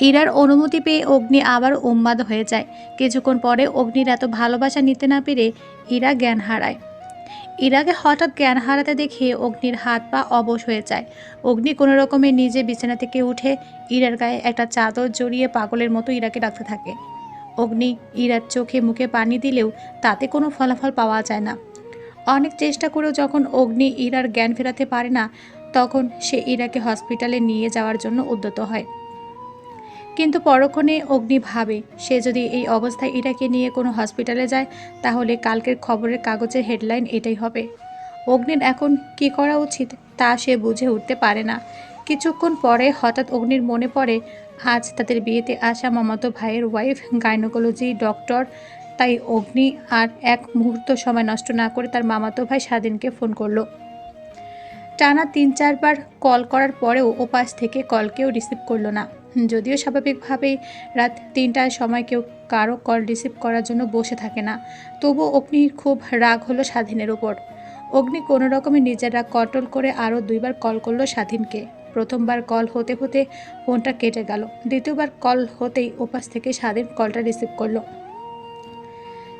ইরার অনুমতি পেয়ে অগ্নি আবার উন্মাদ হয়ে যায়। কিছুক্ষণ পরে অগ্নির এত ভালোবাসা নিতে না পেরে ইরা জ্ঞান হারায়। ইরাকে হঠাৎ জ্ঞান হারাতে দেখে অগ্নির হাত পা অবশ হয়ে যায়। অগ্নি কোনো রকমে নিজে বিছানা থেকে উঠে ইরার গায়ে একটা চাদর জড়িয়ে পাগলের মতো ইরাকে ডাকতে থাকে। অগ্নি ইরার চোখে মুখে পানি দিলেও তাতে কোনো ফলাফল পাওয়া যায় না। অনেক চেষ্টা করেও যখন অগ্নি ইরার জ্ঞান ফেরাতে পারে না, তখন সে ইরাকে হসপিটালে নিয়ে যাওয়ার জন্য উদ্যত হয়। কিন্তু পরক্ষণে অগ্নি ভাবে। সে যদি এই অবস্থায় ইরাকে নিয়ে কোনো হসপিটালে যায়, তাহলে কালকের খবরের কাগজের হেডলাইন এটাই হবে। অগ্নির এখন কি করা উচিত, তা সে বুঝে উঠতে পারে না। কিছুক্ষণ পরে হঠাৎ অগ্নির মনে পড়ে, আজ তাদের বিয়েতে আসা মামাতো ভাইয়ের ওয়াইফ গাইনোকোলজি ডক্টর তাই অগ্নি আর এক মুহূর্ত সময় নষ্ট না করে তার মামাতো ভাই স্বাধীনকে ফোন করল। টানা তিন চারবার কল করার পরেও ওপাশ থেকে কল কেউ রিসিভ করল না। যদিও স্বাভাবিকভাবেই রাত তিনটার সময় কেউ কারও কল রিসিভ করার জন্য বসে থাকে না, তবুও অগ্নির খুব রাগ হলো স্বাধীনের ওপর। অগ্নি কোনো রকমে নিজের রাগ কন্ট্রোল করে আরও দুইবার কল করল স্বাধীনকে। প্রথমবার কল হতে হতে ফোনটা কেটে গেল, দ্বিতীয়বার কল হতেই ওপাশ থেকে স্বাধীন কলটা রিসিভ করল।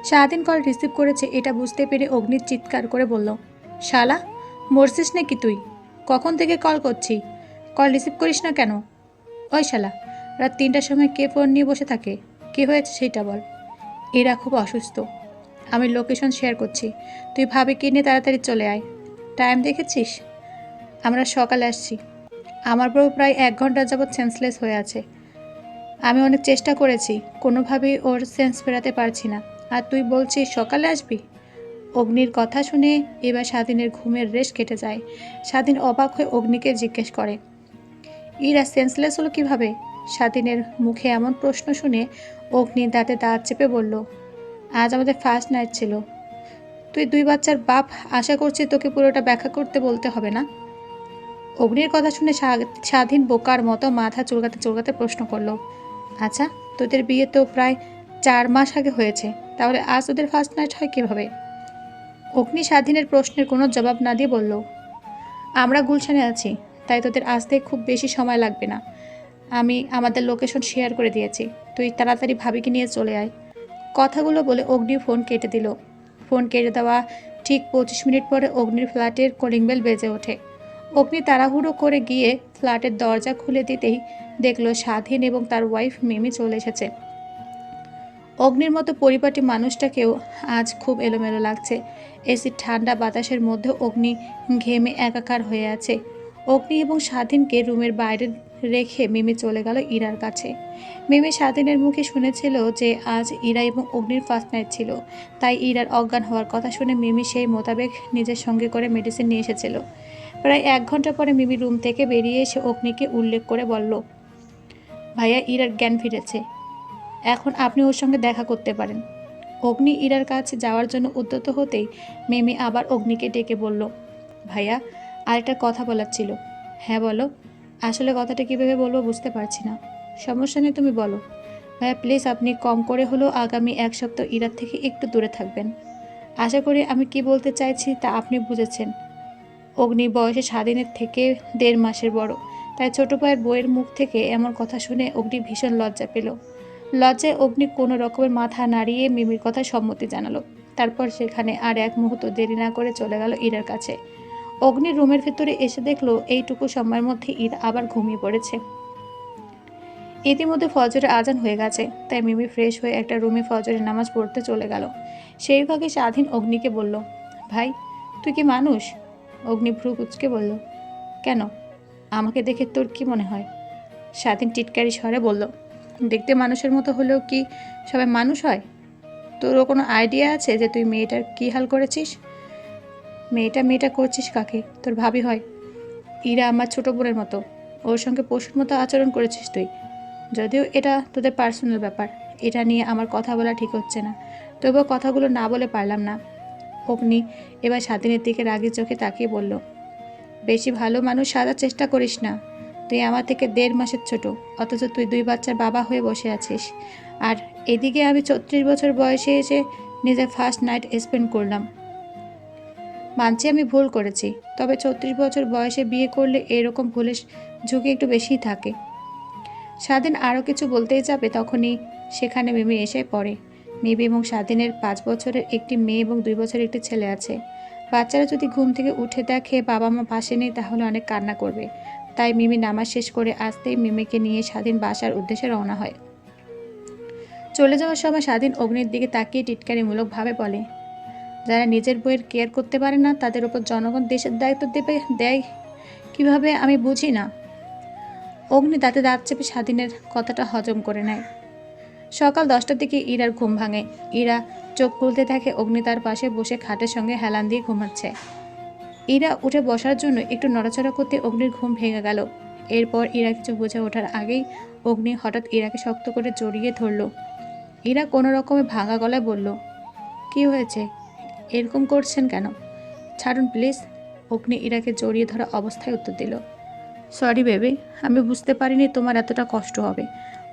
স্বাধীন কল রিসিভ করেছে এটা বুঝতে পেরে অগ্নির চিৎকার করে বলল, শালা, মরছিস নাকি তুই? কখন থেকে কল করছি? কল রিসিভ করিস না কেন? ওই শালা, রাত তিনটার সময় কে ফোন নিয়ে বসে থাকে? কি হয়েছে সেটা বল। এরা খুব অসুস্থ। আমি লোকেশন শেয়ার করছি। তুই ভাবে নিয়ে তাড়াতাড়ি চলে আয়। টাইম দেখেছিস? আমরা সকালে আসছি। আমার বউ প্রায় এক ঘণ্টা যাবৎ সেন্সলেস হয়ে আছে। আমি অনেক চেষ্টা করেছি, কোনোভাবেই ওর সেন্স ফেরাতে পারছি না। আর তুই বলছিস সকালে আসবি? অগ্নির কথা শুনে এবার স্বাধীনের ঘুমের রেশ কেটে যায়। স্বাধীন অবাক হয়ে অগ্নিকে জিজ্ঞেস করে ইরা সেন্সলেস হলো কীভাবে? স্বাধীনের মুখে এমন প্রশ্ন শুনে অগ্নি দাঁতে দাঁত চেপে বলল, আজ আমাদের ফার্স্ট নাইট ছিল। তুই দুই বাচ্চার বাপ, আশা করছি তোকে পুরোটা ব্যাখ্যা করতে বলতে হবে না? অগ্নির কথা শুনে স্বা- স্বাধীন বোকার মতো মাথা চুলকাতে চুলকাতে প্রশ্ন করল আচ্ছা তোদের বিয়ে তো প্রায় চার মাস আগে হয়েছে, তাহলে আজ ওদের ফার্স্ট নাইট হয় কীভাবে? অগ্নি স্বাধীনের প্রশ্নের কোনো জবাব না দিয়ে বলল, আমরা গুলশানে আছি। তাই তোদের আসতে খুব বেশি সময় লাগবে না। আমি আমাদের লোকেশন শেয়ার করে দিয়েছি। তুই তাড়াতাড়ি ভাবিকে নিয়ে চলে আয়। কথাগুলো বলে অগ্নি ফোন কেটে দিল। ফোন কেটে দেওয়া ঠিক পঁচিশ মিনিট পরে অগ্নির ফ্ল্যাটের কলিং বেল বেজে ওঠে। অগ্নি তাড়াহুড়ো করে গিয়ে ফ্ল্যাটের দরজা খুলে দিতেই দেখল স্বাধীন এবং তার ওয়াইফ মিমি চলে এসেছে। অগ্নির মতো পরিপাটি মানুষটাকেও আজ খুব এলোমেলো লাগছে। এসির ঠান্ডা বাতাসের মধ্যে অগ্নি ঘেমে একাকার হয়ে আছে। অগ্নি এবং স্বাধীনকে রুমের বাইরে রেখে মিমি চলে গেল ইরার কাছে। মিমি স্বাধীনের মুখে শুনেছিল যে আজ ইরা এবং অগ্নির ফার্স্ট নাইট ছিল। তাই ইরার অজ্ঞান হওয়ার কথা শুনে মিমি সেই মোতাবেক নিজের সঙ্গে করে মেডিসিন নিয়ে এসেছিল। প্রায় এক ঘণ্টা পরে মিমি রুম থেকে বেরিয়ে এসে অগ্নিকে উল্লেখ করে বলল, ভাইয়া, ইরার জ্ঞান ফিরেছে। এখন আপনি ওর সঙ্গে দেখা করতে পারেন। অগ্নি ইরার কাছে যাওয়ার জন্য উদ্যত হতেই মেমি আবার অগ্নিকে ডেকে বলল, ভাইয়া আরেকটা কথা বলার ছিল। হ্যাঁ বলো। আসলে কথাটা কীভাবে বলব বুঝতে পারছি না। সমস্যা নেই, তুমি বলো। ভাইয়া প্লিজ আপনি কম করে হলেও আগামী এক সপ্তাহ ইরার থেকে একটু দূরে থাকবেন। আশা করি আমি কি বলতে চাইছি তা আপনি বুঝেছেন। অগ্নি বয়সে স্বাধীনের থেকে দেড় মাসের বড়। তাই ছোট ভাইয়ের বইয়ের মুখ থেকে এমন কথা শুনে অগ্নি ভীষণ লজ্জা পেল। লজ্জায় অগ্নি কোনো রকমের মাথা নাড়িয়ে মিমির কথা সম্মতি জানালো। তারপর সেখানে আর এক মুহূর্ত দেরি না করে চলে গেল ইরার কাছে। অগ্নি রুমের ভেতরে এসে দেখল, এইটুকু সময়ের মধ্যে ঈদ আবার ঘুমিয়ে পড়েছে। ইতিমধ্যে ফজরের আজান হয়ে গেছে, তাই মিমি ফ্রেশ হয়ে একটা রুমে ফজরের নামাজ পড়তে চলে গেল। সেই ভাগে স্বাধীন অগ্নিকে বলল, ভাই, তুই কি মানুষ? অগ্নি ভ্রু কুচকে বলল, কেন? আমাকে দেখে তোর কি মনে হয়? স্বাধীন টিটকারি স্বরে বলল, দেখতে মানুষের মতো হলেও কি সবাই মানুষ হয়? তোরও কোনো আইডিয়া আছে যে তুই মেয়েটার কী হাল করেছিস? মেয়েটা মেয়েটা করছিস কাকে? তোর ভাবি হয়। ইরা আমার ছোট বোনের মতো। ওর সঙ্গে পশুর মতো আচরণ করেছিস তুই। যদিও এটা তোদের পার্সোনাল ব্যাপার। এটা নিয়ে আমার কথা বলা ঠিক হচ্ছে না। তবুও কথাগুলো না বলে পারলাম না। অগ্নি এবার স্বাধীনের দিকে রাগের চোখে তাকিয়ে বলল, বেশি ভালো মানুষ সাজার চেষ্টা করিস না। তুই আমার থেকে দেড় মাসের ছোট। অথচ তুই দুই বাচ্চার বাবা হয়ে বসে আছিস। আর এদিকে আমি ছত্রিশ বছর বয়সে এসে নিজের ফার্স্ট নাইট স্পেন্ড করলাম। মানছি আমি ভুল করেছি, তবে ছত্রিশ বছর বয়সে বিয়ে করলে এরকম ভুলের ঝুঁকি একটু বেশিই থাকে। স্বাধীন আরও কিছু বলতেই যাবে তখনই সেখানে মিমি এসে পড়ে। মিমি এবং স্বাধীনের পাঁচ বছরের একটি মেয়ে এবং দুই বছরের একটি ছেলে আছে। বাচ্চারা যদি ঘুম থেকে উঠে দেখে বাবা মা পাশে নেই, তাহলে অনেক কান্না করবে। তাই মিমি নামাজ শেষ করে আসতেই মিমিকে নিয়ে স্বাধীন বাসার উদ্দেশ্যে রওনা হয়। চলে যাওয়ার সময় স্বাধীন অগ্নির দিকে তাকিয়ে টিটকারিমূলকভাবে বলে যারা নিজের বইয়ের কেয়ার করতে পারে না, তাদের উপর জনগণ দেশের দায়িত্ব দেবে, দেয় কীভাবে আমি বুঝি না। অগ্নি দাঁতে দাঁত চেপে স্বাধীনের কথাটা হজম করে নেয়। সকাল দশটার দিকে ইরার ঘুম ভাঙে। ইরা চোখ খুলতে থাকে, অগ্নি তার পাশে বসে খাটের সঙ্গে হেলান দিয়ে ঘুমাচ্ছে। ইরা উঠে বসার জন্য একটু নড়াচড়া করতে অগ্নির ঘুম ভেঙে গেল। এরপর ইরা কিছু বুঝে ওঠার আগেই অগ্নি হঠাৎ ইরাকে শক্ত করে জড়িয়ে ধরল। ইরা কোনো রকমে ভাঙা গলায় বলল, কি হয়েছে? এরকম করছেন কেন? ছাড়ুন, প্লিজ। অগ্নি ইরাকে জড়িয়ে ধরা অবস্থায় উত্তর দিল, সরি বেবি, আমি বুঝতে পারিনি তোমার এতটা কষ্ট হবে।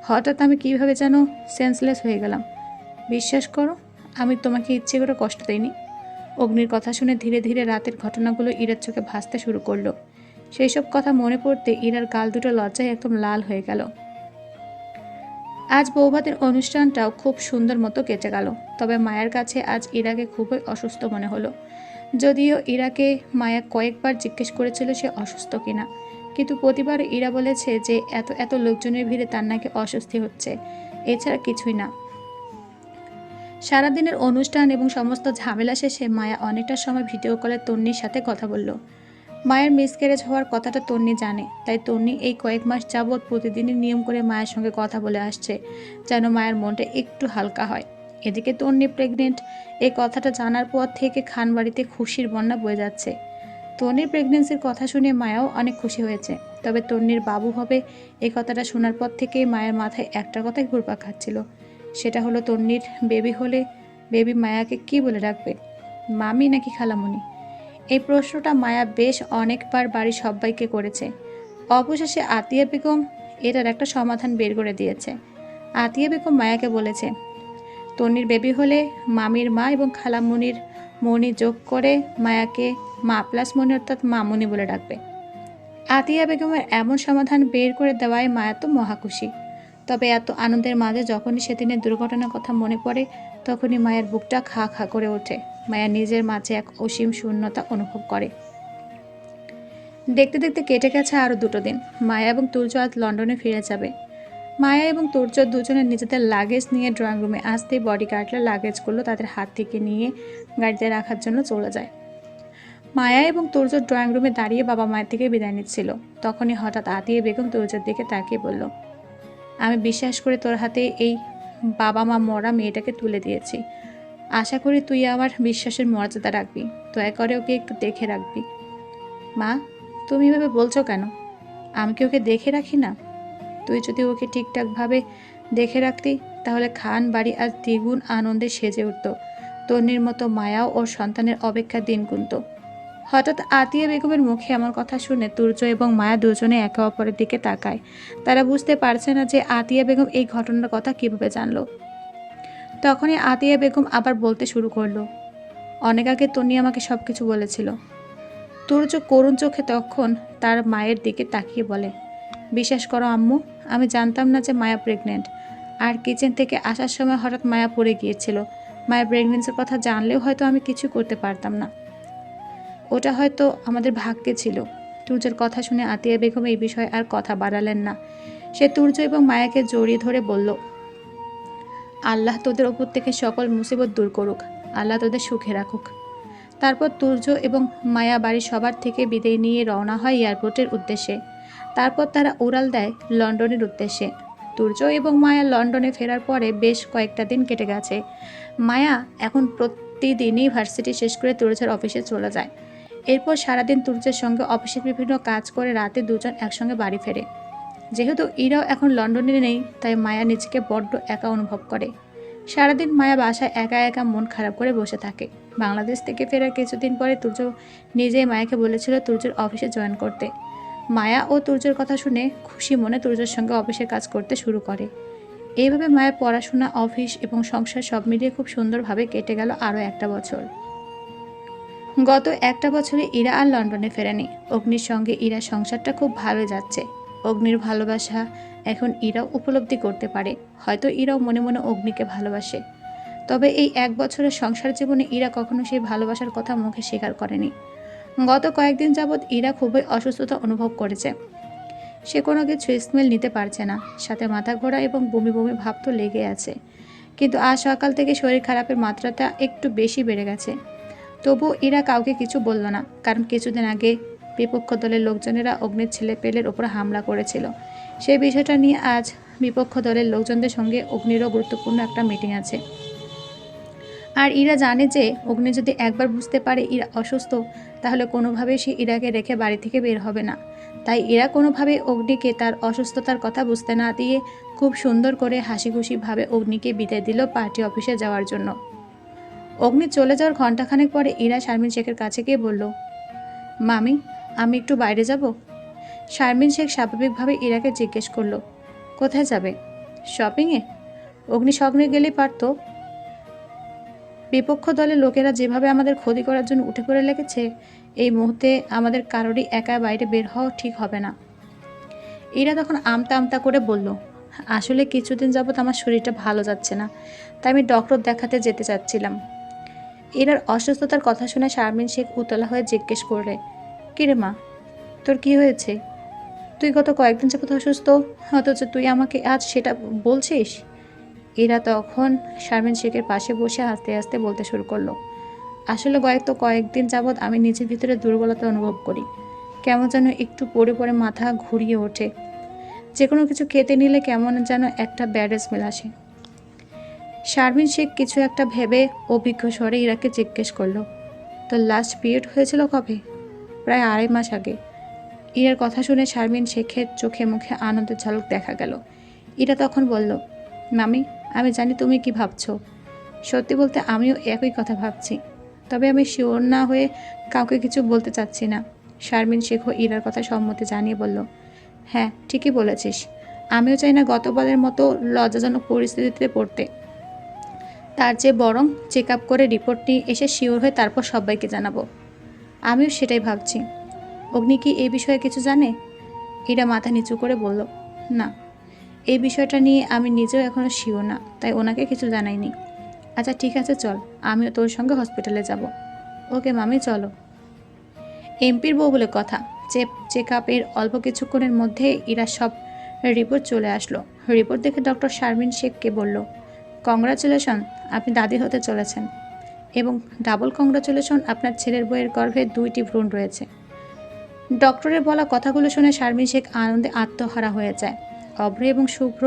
হঠাৎ আমি কীভাবে যেন সেন্সলেস হয়ে গেলাম। বিশ্বাস করো, আমি তোমাকে ইচ্ছে করে কষ্ট দেইনি। অগ্নির কথা শুনে ধীরে ধীরে রাতের ঘটনাগুলো ইরার চোখে ভাসতে শুরু করল। সেই সব কথা মনে পড়তে ইরার গাল দুটো লজ্জায় একদম লাল হয়ে গেল। আজ বৌভাতের অনুষ্ঠানটাও খুব সুন্দর মতো কেটে গেল। তবে মায়ের কাছে আজ ইরাকে খুবই অসুস্থ মনে হলো। যদিও ইরাকে মায়া কয়েকবার জিজ্ঞেস করেছিল সে অসুস্থ কিনা। কিন্তু প্রতিবার ইরা বলেছে যে এত এত লোকজনের ভিড়ে তার নাকি অস্বস্তি হচ্ছে। এছাড়া কিছুই না। সারাদিনের অনুষ্ঠান এবং সমস্ত ঝামেলা শেষে মায়া অনেকটা সময় ভিডিও কলে তন্নির সাথে কথা বলল। মায়ের মিসক্যারেজ হওয়ার কথাটা তন্নি জানে, তাই তন্নি এই কয়েক মাস যাবৎ প্রতিদিনই নিয়ম করে মায়ের সঙ্গে কথা বলে আসছে, যেন মায়ের মনটা একটু হালকা হয়। এদিকে তন্নি প্রেগনেন্ট এই কথাটা জানার পর থেকে খানবাড়িতে খুশির বন্যা বয়ে যাচ্ছে। তন্নির প্রেগনেন্সির কথা শুনে মায়াও অনেক খুশি হয়েছে, তবে তন্নির বাবু হবে এই কথাটা শোনার পর থেকেই মায়ের মাথায় একটা কথাই ঘুরপাক খাচ্ছিল। সেটা হলো তন্নির বেবি হলে বেবি মায়াকে কি বলে রাখবে মামি নাকি খালামণি? এই প্রশ্নটা মায়া বেশ অনেকবার বাড়ির সবাইকে করেছে। অবশেষে আতিয়া বেগম এটার একটা সমাধান বের করে দিয়েছে। আতিয়া বেগম মায়াকে বলেছে তনির বেবি হলে মামির মা এবং খালামণির মনি যোগ করে মায়াকে মা প্লাস মনি অর্থাৎ মামুনি বলে ডাকবে। আতিয়া বেগমের এমন সমাধান বের করে দেওয়ায় মায়া তো মহাখুশি তবে এত আনন্দের মাঝে যখনই সেদিনের দুর্ঘটনার কথা মনে পড়ে, তখনই মায়ের বুকটা খা খা করে ওঠে। মায়া নিজের মাঝে এক অসীম শূন্যতা অনুভব করে। দেখতে দেখতে কেটে গেছে আরও দুটো দিন। মায়া এবং তুর্য আজ লন্ডনে ফিরে যাবে। মায়া এবং তুর্য দুজনে নিজেদের লাগেজ নিয়ে ড্রয়িং রুমে আসতেই বডি গার্ডরা লাগেজগুলো তাদের হাত থেকে নিয়ে গাড়িতে রাখার জন্য চলে যায়। মায়া এবং তুর্য ড্রয়িং রুমে দাঁড়িয়ে বাবা মায়ের থেকে বিদায় নিচ্ছিল। তখনই হঠাৎ আতিয়ে বেগম তুর্যের দিকে তাকিয়ে বলল, আমি বিশ্বাস করে তোর হাতে এই বাবা মা মরা মেয়েটাকে তুলে দিয়েছি। আশা করি তুই আমার বিশ্বাসের মর্যাদা রাখবি। দয়া করে ওকে একটু দেখে রাখবি। মা, তুমি এভাবে বলছো কেন? আমি কি ওকে দেখে রাখি না? তুই যদি ওকে ঠিকঠাকভাবে দেখে রাখতি, তাহলে খান বাড়ি আজ দ্বিগুণ আনন্দে সেজে উঠত। তন্নির মতো মায়াও ওর সন্তানের অপেক্ষা দিন গুনত। হঠাৎ আতিয়া বেগমের মুখে আমার কথা শুনে তুর্য এবং মায়া দুজনে একে অপরের দিকে তাকায়। তারা বুঝতে পারছে না যে আতিয়া বেগম এই ঘটনার কথা কীভাবে জানলো। তখনই আতিয়া বেগম আবার বলতে শুরু করল অনেক আগে তনি আমাকে সব কিছু বলেছিল। তুর্য করুণ চোখে তখন তার মায়ের দিকে তাকিয়ে বলে, বিশ্বাস করো আম্মু, আমি জানতাম না যে মায়া প্রেগনেন্ট আর কিচেন থেকে আসার সময় হঠাৎ মায়া পড়ে গিয়েছিল। মায়ের প্রেগনেন্সির কথা জানলেও হয়তো আমি কিছু করতে পারতাম না। ওটা হয়তো আমাদের ভাগ্যে ছিল। তুর্যের কথা শুনে আতিয়া বেগম এই বিষয়ে আর কথা বাড়ালেন না। সে তুর্য এবং মায়াকে জড়িয়ে ধরে বলল আল্লাহ তোদের ওপর থেকে সকল মুসিবত দূর করুক। আল্লাহ তোদের সুখে রাখুক। তারপর তুর্য এবং মায়া বাড়ির সবার থেকে বিদায় নিয়ে রওনা হয় এয়ারপোর্টের উদ্দেশ্যে। তারপর তারা উড়াল দেয় লন্ডনের উদ্দেশ্যে। তুর্য এবং মায়া লন্ডনে ফেরার পরে বেশ কয়েকটা দিন কেটে গেছে। মায়া এখন প্রতিদিনই ভার্সিটি শেষ করে তুর্যের অফিসে চলে যায়। এরপর সারাদিন তুর্যের সঙ্গে অফিসের বিভিন্ন কাজ করে রাতে দুজন একসঙ্গে বাড়ি ফেরে। যেহেতু ইরাও এখন লন্ডনে নেই, তাই মায়া নিজেকে বড্ড একা অনুভব করে। সারাদিন মায়া বাসায় একা একা মন খারাপ করে বসে থাকে। বাংলাদেশ থেকে ফেরার কিছুদিন পরে তুর্য নিজেই মায়াকে বলেছিল তুর্যের অফিসে জয়েন করতে। মায়া ও তুর্যের কথা শুনে খুশি মনে তুর্যের সঙ্গে অফিসে কাজ করতে শুরু করে। এইভাবে মায়ের পড়াশোনা, অফিস এবং সংসার সব মিলিয়ে খুব সুন্দরভাবে কেটে গেল আরও একটা বছর। গত একটা বছরে ইরা আর লন্ডনে ফেরেনি। অগ্নির সঙ্গে ইরা সংসারটা খুব ভালো যাচ্ছে। অগ্নির ভালোবাসা এখন ইরাও উপলব্ধি করতে পারে। হয়তো ইরাও মনে মনে অগ্নিকে ভালোবাসে। তবে এই এক বছরের সংসার জীবনে ইরা কখনো সেই ভালোবাসার কথা মুখে স্বীকার করেনি। গত কয়েকদিন যাবৎ ইরা খুবই অসুস্থতা অনুভব করেছে। সে কোনো কিছু স্মেল নিতে পারছে না। সাথে মাথা ঘোরা এবং বমি বমি ভাব তো লেগে আছে। কিন্তু আজ সকাল থেকে শরীর খারাপের মাত্রাটা একটু বেশি বেড়ে গেছে। তবুও ইরা কাউকে কিছু বলল না। কারণ কিছুদিন আগে বিপক্ষ দলের লোকজনেরা অগ্নির ছেলে পেলের ওপর হামলা করেছিল। সেই বিষয়টা নিয়ে আজ বিপক্ষ দলের লোকজনদের সঙ্গে অগ্নিরও গুরুত্বপূর্ণ একটা মিটিং আছে। আর ইরা জানে যে অগ্নি যদি একবার বুঝতে পারে ইরা অসুস্থ, তাহলে কোনোভাবেই সে ইরাকে রেখে বাড়ি থেকে বের হবে না। তাই এরা কোনোভাবে অগ্নিকে তার অসুস্থতার কথা বুঝতে না দিয়ে খুব সুন্দর করে হাসি খুশিভাবে অগ্নিকে বিদায় দিল পার্টি অফিসে যাওয়ার জন্য। অগ্নি চলে যাওয়ার ঘন্টাখানেক পরে ইরা শারমিন শেখের কাছে গিয়ে বলল, মামি আমি একটু বাইরে যাব? শারমিন শেখ স্বাভাবিকভাবে ইরাকে জিজ্ঞেস করল, কোথায় যাবে? শপিংয়ে? অগ্নি স্বপ্নে গেলেই পারতো। বিপক্ষ দলের লোকেরা যেভাবে আমাদের ক্ষতি করার জন্য উঠে পড়ে লেগেছে, এই মুহূর্তে আমাদের কারোরই একা বাইরে বের হওয়া ঠিক হবে না। এরা তখন আমতা আমতা করে বলল, আসলে কিছুদিন যাবৎ আমার শরীরটা ভালো যাচ্ছে না, তাই আমি ডক্টর দেখাতে যেতে চাচ্ছিলাম। এরার অসুস্থতার কথা শুনে শারমিন শেখ উতলা হয়ে জিজ্ঞেস করলে কিরে মা? তোর কি হয়েছে? তুই গত কয়েকদিন যাবত অসুস্থ, অথচ তুই আমাকে আজ সেটা বলছিস? এরা তখন শারমিন শেখের পাশে বসে আস্তে আস্তে বলতে শুরু করল, আসলে কয়েক তো কয়েকদিন যাবৎ আমি নিজের ভিতরে দুর্বলতা অনুভব করি। কেমন যেন একটু পড়ে পড়ে মাথা ঘুরিয়ে ওঠে। যে কোনো কিছু খেতে নিলে কেমন যেন একটা ব্যাড স্মেল আসে। শারমিন শেখ কিছু একটা ভেবে অভিজ্ঞ স্বরে ইরাকে জিজ্ঞেস করল, তোর লাস্ট পিরিয়ড হয়েছিল কবে? প্রায় আড়াই মাস আগে। ইরার কথা শুনে শারমিন শেখের চোখে মুখে আনন্দের ঝলক দেখা গেল। ইরা তখন বলল, মামি, আমি জানি তুমি কি ভাবছ। সত্যি বলতে আমিও একই কথা ভাবছি। তবে আমি শিওর না হয়ে কাউকে কিছু বলতে চাচ্ছি না। শারমিন শেখও ইরার কথা সম্মতি জানিয়ে বলল হ্যাঁ ঠিকই বলেছিস। আমিও চাই না গতবারের মতো লজ্জাজনক পরিস্থিতিতে পড়তে। তার চেয়ে বরং চেক আপ করে রিপোর্ট নিয়ে এসে শিওর হয়ে তারপর সবাইকে জানাব। আমিও সেটাই ভাবছি। অগ্নি কি এই বিষয়ে কিছু জানে? ইরা মাথা নিচু করে বলল, না। এই বিষয়টা নিয়ে আমি নিজেও এখনও শিও না, তাই ওনাকে কিছু জানাইনি। আচ্ছা ঠিক আছে, চল। আমিও তোর সঙ্গে হসপিটালে যাব। ওকে মামি, চলো। এমপির বউ বলে কথা। চেপ, চেক আপের অল্প কিছুক্ষণের মধ্যে ইরা সব রিপোর্ট চলে আসলো। রিপোর্ট দেখে ডক্টর শারমিন শেখকে বলল, কংগ্রাচুলেশন, আপনি দাদি হতে চলেছেন। এবং ডাবল কংগ্রাচুলেশন আপনার ছেলের বইয়ের গর্ভে দুইটি ভ্রূণ রয়েছে। ডক্টরের বলা কথাগুলো শুনে শারমিন শেখ আনন্দে আত্মহারা হয়ে যায়। অভ্র এবং শুভ্র,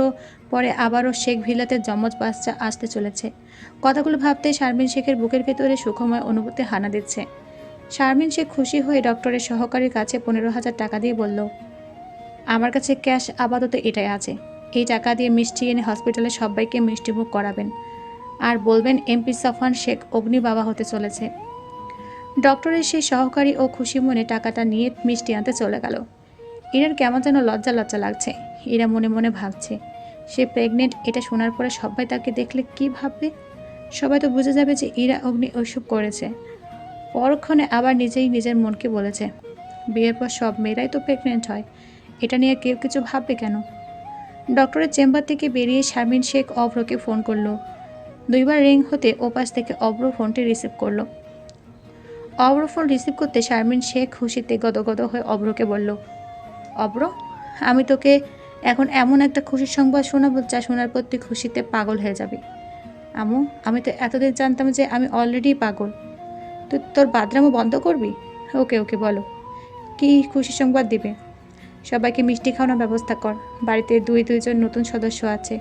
পরে আবারও শেখ ভিলাতে যমজ বাচ্চা আসতে চলেছে। কথাগুলো ভাবতেই শারমিন শেখের বুকের ভেতরে সুখময় অনুভূতি হানা দিচ্ছে। শারমিন শেখ খুশি হয়ে ডক্টরের সহকারীর কাছে পনেরো হাজার টাকা দিয়ে বলল, আমার কাছে ক্যাশ আপাতত এটাই আছে। এই টাকা দিয়ে মিষ্টি এনে হসপিটালে সবাইকে মিষ্টিমুখ করাবেন। আর বলবেন এমপি সাফান শেখ অগ্নি বাবা হতে চলেছে। ডক্টরের সেই সহকারী ও খুশি মনে টাকাটা নিয়ে মিষ্টি আনতে চলে গেল। ইরার কেমন যেন লজ্জা লজ্জা লাগছে। ইরা মনে মনে ভাবছে, সে প্রেগনেন্ট, এটা শোনার পরে সবাই তাকে দেখলে কি ভাববে? সবাই তো বুঝে যাবে যে ইরা অগ্নি ওইসব করেছে। পরক্ষণে আবার নিজেই নিজের মনকে বলেছে, বিয়ের পর সব মেয়েরাই তো প্রেগনেন্ট হয়, এটা নিয়ে কেউ কিছু ভাববে কেন? ডক্টরের চেম্বার থেকে বেরিয়ে শারমিন শেখ অভ্রকে ফোন করল। দুইবার রিং হতে ওপাশ থেকে অব্র ফোনটি রিসিভ করল। অব্র ফোন রিসিভ করতে শারমিন শেখ খুশিতে গদগদ হয়ে অব্রকে বলল, অব্র, আমি তোকে এখন এমন একটা খুশির সংবাদ শোনাবো যা শোনার পর তুই খুশিতে পাগল হয়ে যাবি। আমু আমি তো এতদিন জানতাম যে আমি অলরেডি পাগল। তুই তোর বাদরামো বন্ধ করবি? ওকে ওকে, বলো। কি খুশি সংবাদ দিবে? সবাইকে মিষ্টি খাওয়ানোর ব্যবস্থা কর। বাড়িতে দুই, দুইজন নতুন সদস্য আছে।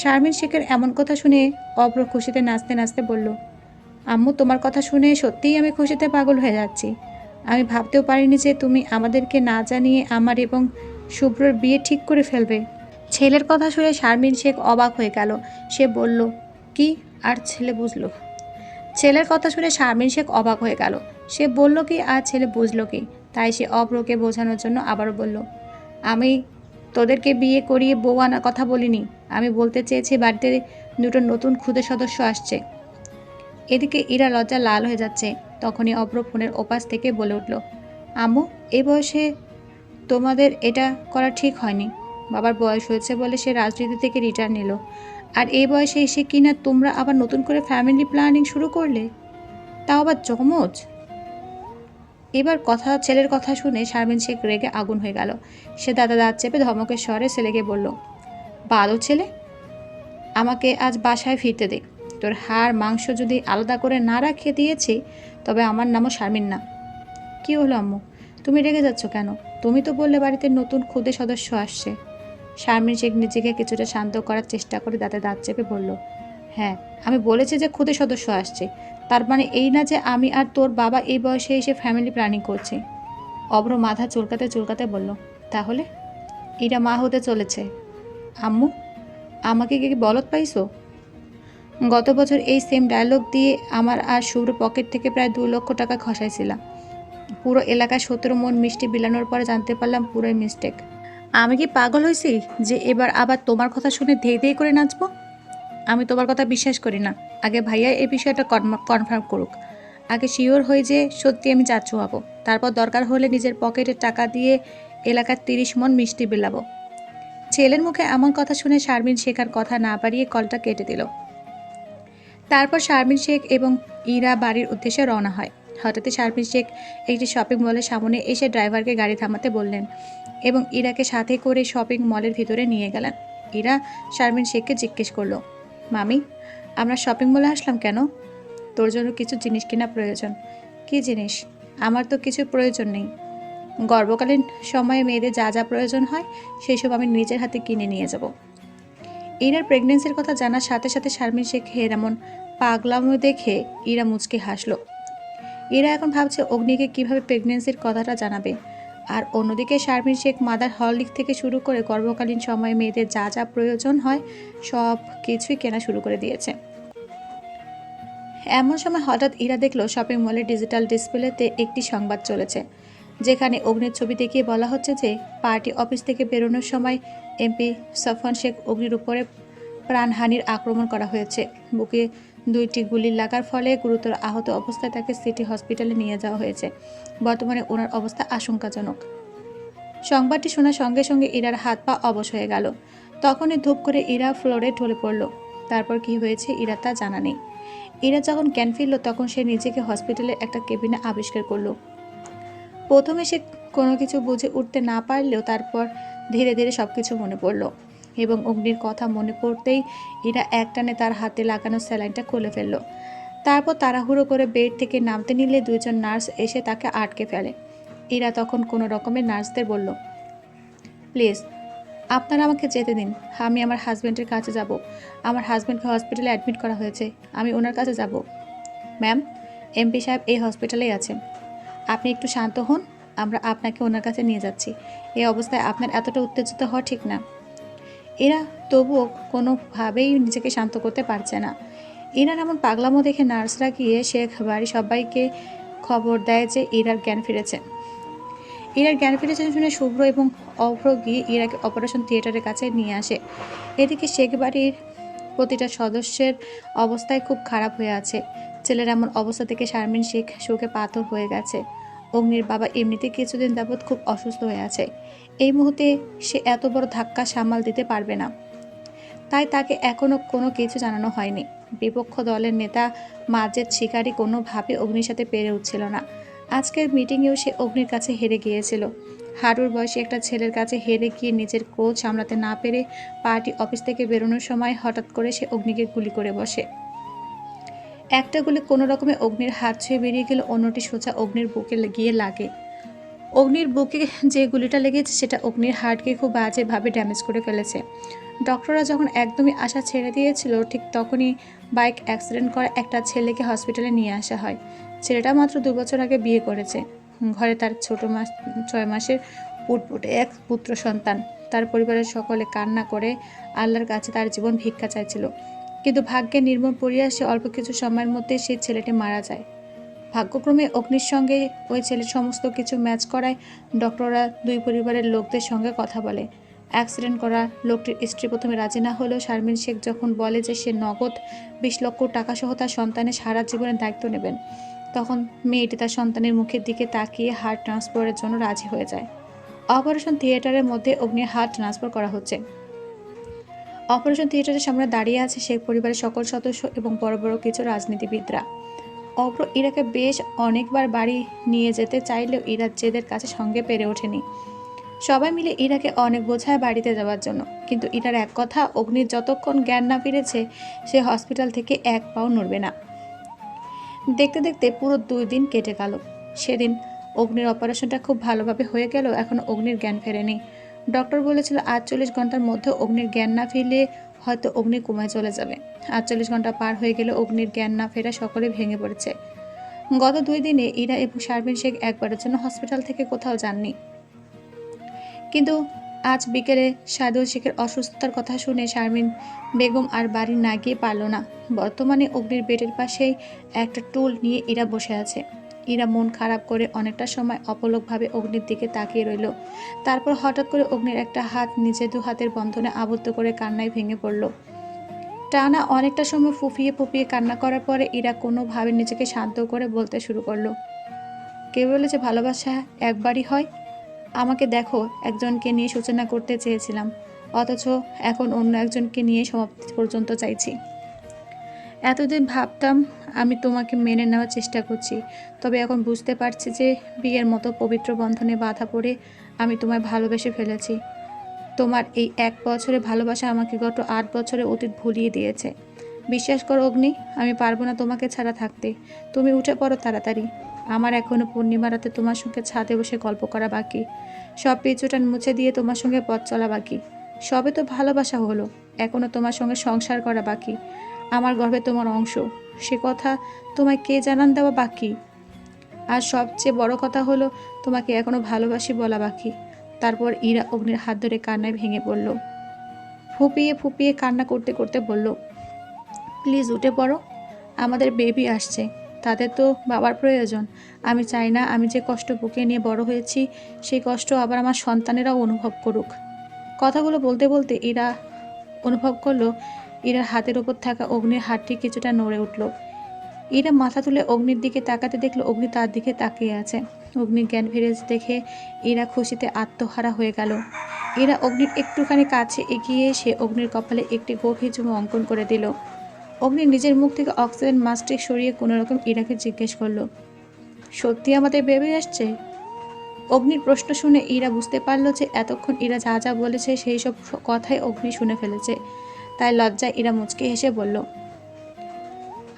শারমিন শেখের এমন কথা শুনে অব্র খুশিতে নাচতে নাচতে বলল, আম্মু, তোমার কথা শুনে সত্যিই আমি খুশিতে পাগল হয়ে যাচ্ছি। আমি ভাবতেও পারিনি যে তুমি আমাদেরকে না জানিয়ে আমার এবং শুভ্রর বিয়ে ঠিক করে ফেলবে। ছেলের কথা শুনে শারমিন শেখ অবাক হয়ে গেল। সে বলল, কি আর ছেলে বুঝলো? ছেলের কথা শুনে শারমিন শেখ অবাক হয়ে গেল। সে বলল কি আর ছেলে বুঝলো কি? তাই সে অব্রকে বোঝানোর জন্য আবারও বলল, আমি তোদেরকে বিয়ে করিয়ে বউ আনার কথা বলিনি। আমি বলতে চেয়েছি বাড়িতে দুটো নতুন ক্ষুদে সদস্য আসছে। এদিকে ইরা লজ্জা লাল হয়ে যাচ্ছে। তখনই অব্র ফোনের ওপাশ থেকে বলে উঠল, আম্মু এই বয়সে তোমাদের এটা করা ঠিক হয়নি। বাবার বয়স হয়েছে বলে সে রাজনীতি থেকে রিটার্ন নিল। আর এই বয়সে এসে কিনা তোমরা আবার নতুন করে ফ্যামিলি প্ল্যানিং শুরু করলে? তাও আবার জমজ? এবার কথা, ছেলের কথা শুনে শারমিন শেখ রেগে আগুন হয়ে গেল। সে দাদা দাঁত চেপে ধমকের স্বরে ছেলেকে বলল, বালো ছেলে, আমাকে আজ বাসায় ফিরতে দে। তোর হাড়, মাংস যদি আলাদা করে না রাখে দিয়েছি, তবে আমার নামও শারমিন না। কি হলো আম্মু? তুমি রেগে যাচ্ছ কেন? তুমি তো বললে বাড়িতে নতুন খুদে সদস্য আসছে। শারমিন শেখ নিজেকে কিছুটা শান্ত করার চেষ্টা করে দাঁতে দাঁত চেপে বলল হ্যাঁ আমি বলেছি যে খুদে সদস্য আসছে। তার মানে এই না যে আমি আর তোর বাবা এই বয়সে এসে ফ্যামিলি প্ল্যানিং করছি। অব্র মাথা চুলকাতে চুলকাতে বলল, তাহলে? এরা মা হতে চলেছে। আম্মু, আমাকে কি বলত পাইছো? গত বছর এই সেম ডায়লগ দিয়ে আমার আর শুভ্র পকেট থেকে প্রায় দু লক্ষ টাকা খসাইছিলাম। পুরো এলাকায় সতেরো মন মিষ্টি বিলানোর পরে জানতে পারলাম পুরোই মিস্টেক আমি কি পাগল হয়েছি যে এবার আবার তোমার কথা শুনে ধেই ধেই করে নাচবো? আমি তোমার কথা বিশ্বাস করি না। আগে ভাইয়া এই বিষয়টা কনফার্ম করুক। আগে শিওর হয়ে যে সত্যি আমি চাচ্ছু হব। তারপর দরকার হলে নিজের পকেটে টাকা দিয়ে এলাকার তিরিশ মন মিষ্টি বিলাবো। ছেলের মুখে এমন কথা শুনে শারমিন শেখার কথা না বাড়িয়ে কলটা কেটে দিল। তারপর শারমিন শেখ এবং ইরা বাড়ির উদ্দেশ্যে রওনা হয়। হঠাৎই শারমিন শেখ একটি শপিং মলের সামনে এসে ড্রাইভারকে গাড়ি থামাতে বললেন এবং ইরাকে সাথে করে শপিং মলের ভিতরে নিয়ে গেলেন। ইরা শারমিন শেখকে জিজ্ঞেস করল মামি, আমরা শপিং মলে আসলাম কেন? তোর জন্য কিছু জিনিস কেনা প্রয়োজন। কী জিনিস? আমার তো কিছু প্রয়োজন নেই। গর্ভকালীন সময়ে মেয়েদের যা যা প্রয়োজন হয় সেই সব আমি নিজের হাতে কিনে নিয়ে যাব। ইরার প্রেগনেন্সির কথা জানার সাথে সাথে শারমিন শেখের এমন পাগলামো দেখে ইরা মুচকে হাসলো। ইরা এখন ভাবছে অগ্নিকে কীভাবে প্রেগনেন্সির কথাটা জানাবে। আর অন্যদিকে শারমিন শেখ মাদার হরলিক থেকে শুরু করে গর্ভকালীন সময়ে মেয়েদের যা যা প্রয়োজন হয়, সব কিছুই কেনা শুরু করে দিয়েছে। এমন সময় হঠাৎ ইরা দেখল শপিং মলের ডিজিটাল ডিসপ্লেতে একটি সংবাদ চলেছে, যেখানে অগ্নির ছবি দেখিয়ে বলা হচ্ছে যে পার্টি অফিস থেকে বেরোনোর সময় এমপি সফন শেখ অগ্নির উপরে প্রাণহানির আক্রমণ করা হয়েছে। বুকে দুইটি গুলি লাগার ফলে গুরুতর আহত অবস্থায় তাকে সিটি হসপিটালে নিয়ে যাওয়া হয়েছে। বর্তমানে ওনার অবস্থা আশঙ্কাজনক। সংবাদটি শোনার সঙ্গে সঙ্গে ইরার হাত পা অবশ হয়ে গেল। তখনই ধূপ করে ইরা ফ্লোরে ঢলে পড়ল। তারপর কি হয়েছে ইরা তা জানা নেই। ইরা যখন জ্ঞান ফিরল, তখন সে নিজেকে হসপিটালের একটা কেবিনে আবিষ্কার করল। প্রথমে সে কোনো কিছু বুঝে উঠতে না পারলেও তারপর ধীরে ধীরে সব কিছু মনে পড়ল। এবং অগ্নির কথা মনে পড়তেই এরা একটানে তার হাতে লাগানো স্যালাইনটা খুলে ফেলল। তারপর তাড়াহুড়ো করে বেড থেকে নামতে নিলে দুজন নার্স এসে তাকে আটকে ফেলে। এরা তখন কোনো রকমের নার্সদের বলল, প্লিজ, আপনারা আমাকে যেতে দিন। আমি আমার হাজব্যান্ডের কাছে যাব। আমার হাজব্যান্ডকে হসপিটালে অ্যাডমিট করা হয়েছে। আমি ওনার কাছে যাব। ম্যাম, এমপি সাহেব এই হসপিটালেই আছেন। আপনি একটু শান্ত হন। আমরা আপনাকে ওনার কাছে নিয়ে যাচ্ছি। এই অবস্থায় আপনার এতটা উত্তেজিত হওয়া ঠিক না। এরা তবুও কোনোভাবেই নিজেকে শান্ত করতে পারছে না। ইরার এমন পাগলামো দেখে নার্সরা গিয়ে শেখ বাড়ি সবাইকে খবর দেয় যে ইরার জ্ঞান ফিরেছে। ইরার জ্ঞান ফিরেছে শুনে শুভ্র এবং অভ্র গিয়ে ইরাকে অপারেশন থিয়েটারের কাছে নিয়ে আসে। এদিকে শেখ বাড়ির প্রতিটা সদস্যের অবস্থায় খুব খারাপ হয়ে আছে। ছেলের এমন অবস্থা থেকে শারমিন শেখ শোকে পাথর হয়ে গেছে। অগ্নির বাবা এমনিতে কিছুদিন যাবৎ খুব অসুস্থ হয়ে আছে। এই মুহূর্তে সে এত বড় ধাক্কা সামাল দিতে পারবে না। তাই তাকে এখনও কোনো কিছু জানানো হয়নি। বিপক্ষ দলের নেতা মাজেদ শিকারি কোনোভাবে অগ্নির সাথে পেরে উঠছিল না। আজকের মিটিংয়েও সে অগ্নির কাছে হেরে গিয়েছিল। হারুর বয়সী একটা ছেলের কাছে হেরে গিয়ে নিজের কোচ সামলাতে না পেরে পার্টি অফিস থেকে বেরোনোর সময় হঠাৎ করে সে অগ্নিকে গুলি করে বসে। একটা গুলি কোনো রকমে অগ্নির হাত ছুঁয়ে বেরিয়ে গেল অন্যটি সোজা অগ্নির বুকে গিয়ে লাগে। অগ্নির বুকে যে গুলিটা লেগেছে, সেটা অগ্নির হার্টকে খুব বাজেভাবে ড্যামেজ করে ফেলেছে। ডক্টররা যখন একদমই আশা ছেড়ে দিয়েছিল, ঠিক তখনই বাইক অ্যাক্সিডেন্ট করা একটা ছেলেকে হসপিটালে নিয়ে আসা হয়। ছেলেটা মাত্র দু বছর আগে বিয়ে করেছে। ঘরে তার ছোট মাস, ছয় মাসের পুটপুটে এক পুত্র সন্তান। তার পরিবারের সকলে কান্না করে আল্লাহর কাছে তার জীবন ভিক্ষা চাইছিল। কিন্তু ভাগ্যে নির্মম পরিয়াসে অল্প কিছু সময়ের মধ্যে সেই ছেলেটি মারা যায়। ভাগ্যক্রমে অগ্নির সঙ্গে ওই ছেলের সমস্ত কিছু ম্যাচ করায় ডক্টররা দুই পরিবারের লোকদের সঙ্গে কথা বলে। অ্যাক্সিডেন্ট করা লোকটির স্ত্রী প্রথমে রাজি না হলেও শারমিন শেখ যখন বলে যে সে নগদ বিশ লক্ষ টাকা সহ তার সন্তানের সারা জীবনের দায়িত্ব নেবেন, তখন মেয়েটি তার সন্তানের মুখের দিকে তাকিয়ে হার্ট ট্রান্সফারের জন্য রাজি হয়ে যায়। অপারেশন থিয়েটারের মধ্যে অগ্নির হাত ট্রান্সফার করা হচ্ছে। অপারেশন থিয়েটারের সামনে দাঁড়িয়ে আছে শেখ পরিবারের সকল সদস্য এবং বড় বড় কিছু রাজনীতিবিদরা। অব্র ইরাকে বেশ অনেকবার বাড়ি নিয়ে যেতে চাইলেও ইরা জেদের কাছে সঙ্গে পেরে ওঠেনি। সবাই মিলে ইরাকে অনেক বোঝায় বাড়িতে যাওয়ার জন্য। কিন্তু ইরার এক কথা, অগ্নির যতক্ষণ জ্ঞান না ফিরেছে, সে হসপিটাল থেকে এক পাও নড়বে না। দেখতে দেখতে পুরো দুই দিন কেটে গেল। সেদিন অগ্নির অপারেশনটা খুব ভালোভাবে হয়ে গেল এখন অগ্নির জ্ঞান ফেরেনি। ডক্টর বলেছিল, আটচল্লিশ ঘণ্টার মধ্যে অগ্নির জ্ঞান না ফিরলে হয়তো অগ্নি কুমায় চলে যাবে। আটচল্লিশ ঘণ্টা পার হয়ে গেলে অগ্নির জ্ঞান না ফেরা সকলে ভেঙে পড়েছে। গত দুই দিনে ইরা এবং শারমিন শেখ একবারের জন্য হসপিটাল থেকে কোথাও যাননি। কিন্তু আজ বিকেলে সাদুল শেখের অসুস্থতার কথা শুনে শারমিন বেগম আর বাড়ি না গিয়ে পারল না। বর্তমানে অগ্নির বেডের পাশেই একটা টুল নিয়ে ইরা বসে আছে। ইরা মন খারাপ করে অনেকটা সময় অপলকভাবে অগ্নির দিকে তাকিয়ে রইল। তারপর হঠাৎ করে অগ্নির একটা হাত নিজে দু হাতের বন্ধনে আবদ্ধ করে কান্নায় ভেঙে পড়ল। টানা অনেকটা সময় ফুফিয়ে ফুপিয়ে কান্না করার পরে ইরা কোনোভাবে নিজেকে শান্ত করে বলতে শুরু করল কেউ বলেছে ভালোবাসা একবারই হয়? আমাকে দেখো, একজনকে নিয়ে সূচনা করতে চেয়েছিলাম, অথচ এখন অন্য একজনকে নিয়ে সমাপ্তি পর্যন্ত চাইছি। এতদিন ভাবতাম আমি তোমাকে মেনে নেওয়ার চেষ্টা করছি, তবে এখন বুঝতে পারছি যে বিয়ের মতো পবিত্র বন্ধনে বাধা পড়ে আমি তোমায় ভালোবেসে ফেলেছি। তোমার এই এক বছরে ভালোবাসা আমাকে গত আট বছরে অতীত ভুলিয়ে দিয়েছে। বিশ্বাস করো অগ্নি, আমি পারব না তোমাকে ছাড়া থাকতে। তুমি উঠে পড়ো তাড়াতাড়ি। আমার এখনও পূর্ণিমা রাতে তোমার সঙ্গে ছাদে বসে গল্প করা বাকি। সব পিছুটান মুছে দিয়ে তোমার সঙ্গে পথ চলা বাকি। সবে তো ভালোবাসা হলো এখনও তোমার সঙ্গে সংসার করা বাকি। আমার গর্ভে তোমার অংশ। সে কথা তোমায় কে জানান দেওয়া বাকি? আর সবচেয়ে বড় কথা হলো, তোমাকে এখনও ভালোবাসি বলা বাকি। তারপর ইরা অগ্নির হাত ধরে কান্নায় ভেঙে পড়ল। ফুপিয়ে ফুপিয়ে কান্না করতে করতে বলল, প্লিজ উঠে পড়ো। আমাদের বেবি আসছে। তাদের তো বাবার প্রয়োজন। আমি চাই না আমি যে কষ্ট বুকে নিয়ে বড় হয়েছি, সেই কষ্ট আবার আমার সন্তানেরাও অনুভব করুক। কথাগুলো বলতে বলতে এরা অনুভব করল ইরার হাতের ওপর থাকা অগ্নির হাতটি কিছুটা নড়ে উঠল। ইরা মাথা তুলে অগ্নির দিকে তাকাতে দেখল অগ্নি তার দিকে তাকিয়ে আছে। অগ্নির জ্ঞান ফিরে দেখে ইরা খুশিতে আত্মহারা হয়ে গেল। ইরা অগ্নির একটুখানি কাছে এগিয়ে এসে অগ্নির কপালে একটি গভীর চুমো অঙ্কন করে দিল। অগ্নি নিজের মুখ থেকে অক্সিজেন মাস্কটি সরিয়ে কোনো রকম ইরাকে জিজ্ঞেস করল, সত্যি আমাদের বেবি আসছে? অগ্নির প্রশ্ন শুনে ইরা বুঝতে পারল যে এতক্ষণ ইরা যা যা বলেছে সেই সব কথাই অগ্নি শুনে ফেলেছে। তাই লজ্জায় ইরা মুচকে হেসে বলল,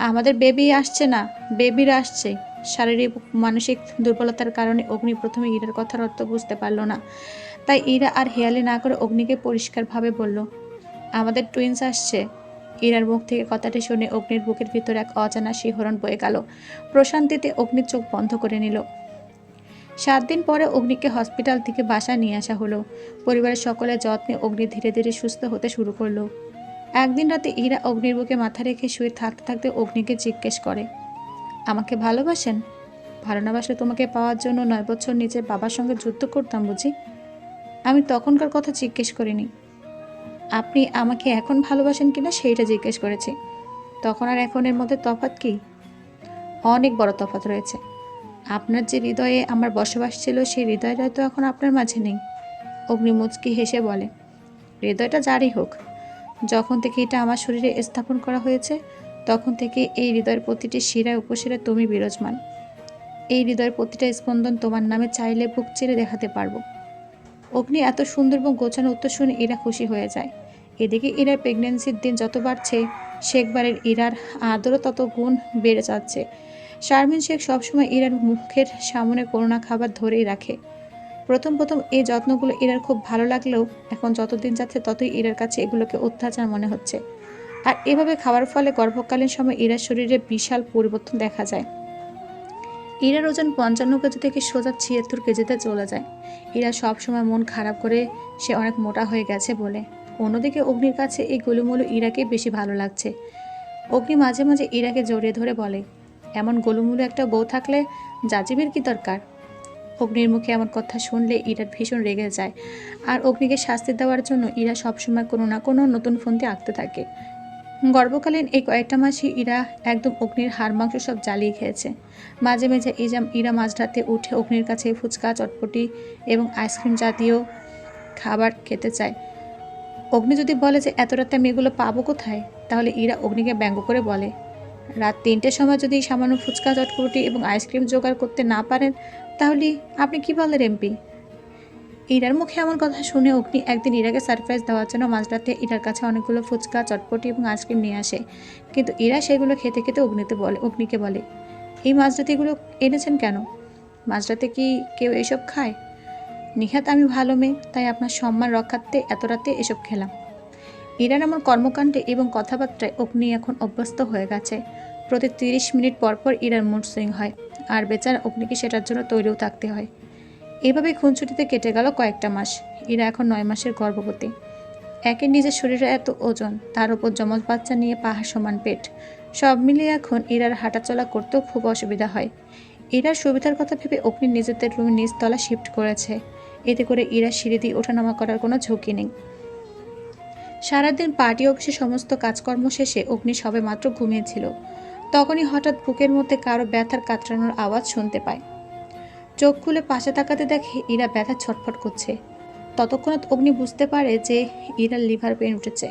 আমাদের বেবি আসছে না বেবির আসছে। শারীরিক মানসিক দুর্বলতার কারণে অগ্নি প্রথমে ইরার কথার অর্থ বুঝতে পারল না। তাই ইরা আর হেয়ালি না করে অগ্নিকে পরিষ্কারভাবে বলল, আমাদের টুইন্স আসছে। ইরার মুখ থেকে কথাটি শুনে অগ্নির বুকের ভিতরে এক অজানা শিহরণ বয়ে গেল। প্রশান্তিতে অগ্নির চোখ বন্ধ করে নিল। সাত দিন পরে অগ্নিকে হসপিটাল থেকে বাসায় নিয়ে আসা হলো। পরিবারের সকলের যত্নে অগ্নি ধীরে ধীরে সুস্থ হতে শুরু করল। একদিন রাতে ইরা অগ্নির বুকে মাথা রেখে শুয়ে থাকতে থাকতে অগ্নিকে জিজ্ঞেস করে, আমাকে ভালোবাসেন? ভালো না বাসলে তোমাকে পাওয়ার জন্য নয় বছর নিজের বাবার সঙ্গে যুদ্ধ করতাম বুঝি? আমি তখনকার কথা জিজ্ঞেস করিনি। আপনি আমাকে এখন ভালোবাসেন কিনা সেইটা জিজ্ঞেস করেছি। তখন আর এখনের মধ্যে তফাৎ কি? অনেক বড় তফাৎ রয়েছে। আপনার যে হৃদয়ে আমার বসবাস ছিল, সেই হৃদয়টা তো এখন আপনার মাঝে নেই। অগ্নিমুচকি হেসে বলে, হৃদয়টা যারই হোক। যখন থেকে এটা আমার শরীরে স্থাপন করা হয়েছে, তখন থেকে এই হৃদয়ের প্রতিটি শিরায় উপশিরায় তুমি বিরাজমান। এই হৃদয়ের প্রতিটা স্পন্দন তোমার নামে চাইলে বুক চিরে দেখাতে পারব। অগ্নি এত সুন্দর এবং গোছানো উত্তর শুনে ইরা খুশি হয়ে যায়। এদিকে ইরার প্রেগনেন্সির দিন যত বাড়ছে, শেখবারের ইরার আদরও তত গুণ বেড়ে যাচ্ছে। শারমিন শেখ সবসময় ইরার মুখের সামনে করোনা খাবার ধরেই রাখে। প্রথম প্রথম এই যত্নগুলো ইরার খুব ভালো লাগলেও এখন যতদিন যাচ্ছে ততই ইরার কাছে এগুলোকে অত্যাচার মনে হচ্ছে। আর এভাবে খাওয়ার ফলে গর্ভকালীন সময় ইরার শরীরে বিশাল পরিবর্তন দেখা যায়। ইরার ওজন পঞ্চান্ন কেজি থেকে সোজা ছিয়াত্তর কেজিতে চলে যায়। ইরা সবসময় মন খারাপ করে সে অনেক মোটা হয়ে গেছে বলে। অন্যদিকে অগ্নির কাছে এই গোলুমলু ইরাকে বেশি ভালো লাগছে। অগ্নি মাঝে মাঝে ইরাকে জড়িয়ে ধরে বলে, এমন গোলুমুলু একটা বউ থাকলে জাজিবের কি দরকার? অগ্নির মুখে এমন কথা শুনলে ইরার ভীষণ রেগে যায়। আর অগ্নিকে শাস্তি দেওয়ার জন্য ইরা সবসময় কোনো না কোনো নতুন ফোনতে আঁকতে থাকে। গর্ভকালীন এই কয়েকটা মাসই ইরা একদম অগ্নির হাড় মাংস সব জ্বালিয়ে খেয়েছে। মাঝে মাঝে ইজাম ইরা মাঝরাতে উঠে অগ্নির কাছে ফুচকা, চটপটি এবং আইসক্রিম জাতীয় খাবার খেতে চায়। অগ্নি যদি বলে যে, এত রাতে আমি এগুলো পাবো কোথায়? তাহলে ইরা অগ্নিকে ব্যঙ্গ করে বলে, রাত তিনটের সময় যদি সামান্য ফুচকা, চটপটি এবং আইসক্রিম জোগাড় করতে না পারেন তাহলে আপনি কি বলেন, এমপি? ইরার মুখে এমন কথা শুনে অগ্নি একদিন ইরাকে সারপ্রাইজ দেওয়ার জন্য মাঝরাতে ইরার কাছে অনেকগুলো ফুচকা, চটপটি এবং আইসক্রিম নিয়ে আসে। কিন্তু ইরা সেগুলো খেতে খেতে অগ্নিতে বলে অগ্নিকে বলে, এই মাঝরাতে এগুলো এনেছেন কেন? মাঝরাতে কি কেউ এসব খায়? নিহাত, আমি ভালো মেয়ে, তাই আপনার সম্মান রক্ষার্থে এত রাতে এসব খেলাম। ইরার এমন কর্মকাণ্ডে এবং কথাবার্তায় অগ্নি এখন অভ্যস্ত হয়ে গেছে। প্রতি তিরিশ মিনিট পর পর ইরার মুড সুইং হয়। আর বেচার অগ্নিকে সেটার জন্য তৈরিও থাকতে হয়। এভাবে খুনছুটিতে কেটে গেল কয়েকটা মাস। এরা এখন নয় মাসের গর্ভবতী। একে নিজের শরীরে এত ওজন, তার উপর যমজ বাচ্চা নিয়ে পাহাড় সমান পেট। সব মিলিয়ে এখন ইরার হাঁটাচলা করতেও খুব অসুবিধা হয়। ইরার সুবিধার কথা ভেবে অগ্নি নিজেদের রুমে নিচতলা শিফট করেছে। এতে করে ইরা সিঁড়ি দিয়ে ওঠানামা করার কোনো ঝুঁকি নেই। সারাদিন পার্টি অফিসে সমস্ত কাজকর্ম শেষে অগ্নি সবে মাত্র ঘুমিয়েছিল। তখনই হঠাৎ বুকের মধ্যে কারও ব্যথার কাতরানোর আওয়াজ শুনতে পায়। চোখ খুলে পাশে তাকাতে দেখে ইরা ব্যথা ছটফট করছে। ততক্ষণাৎ অগ্নি বুঝতে পারে যে ইরার লিভার পেন উঠেছে।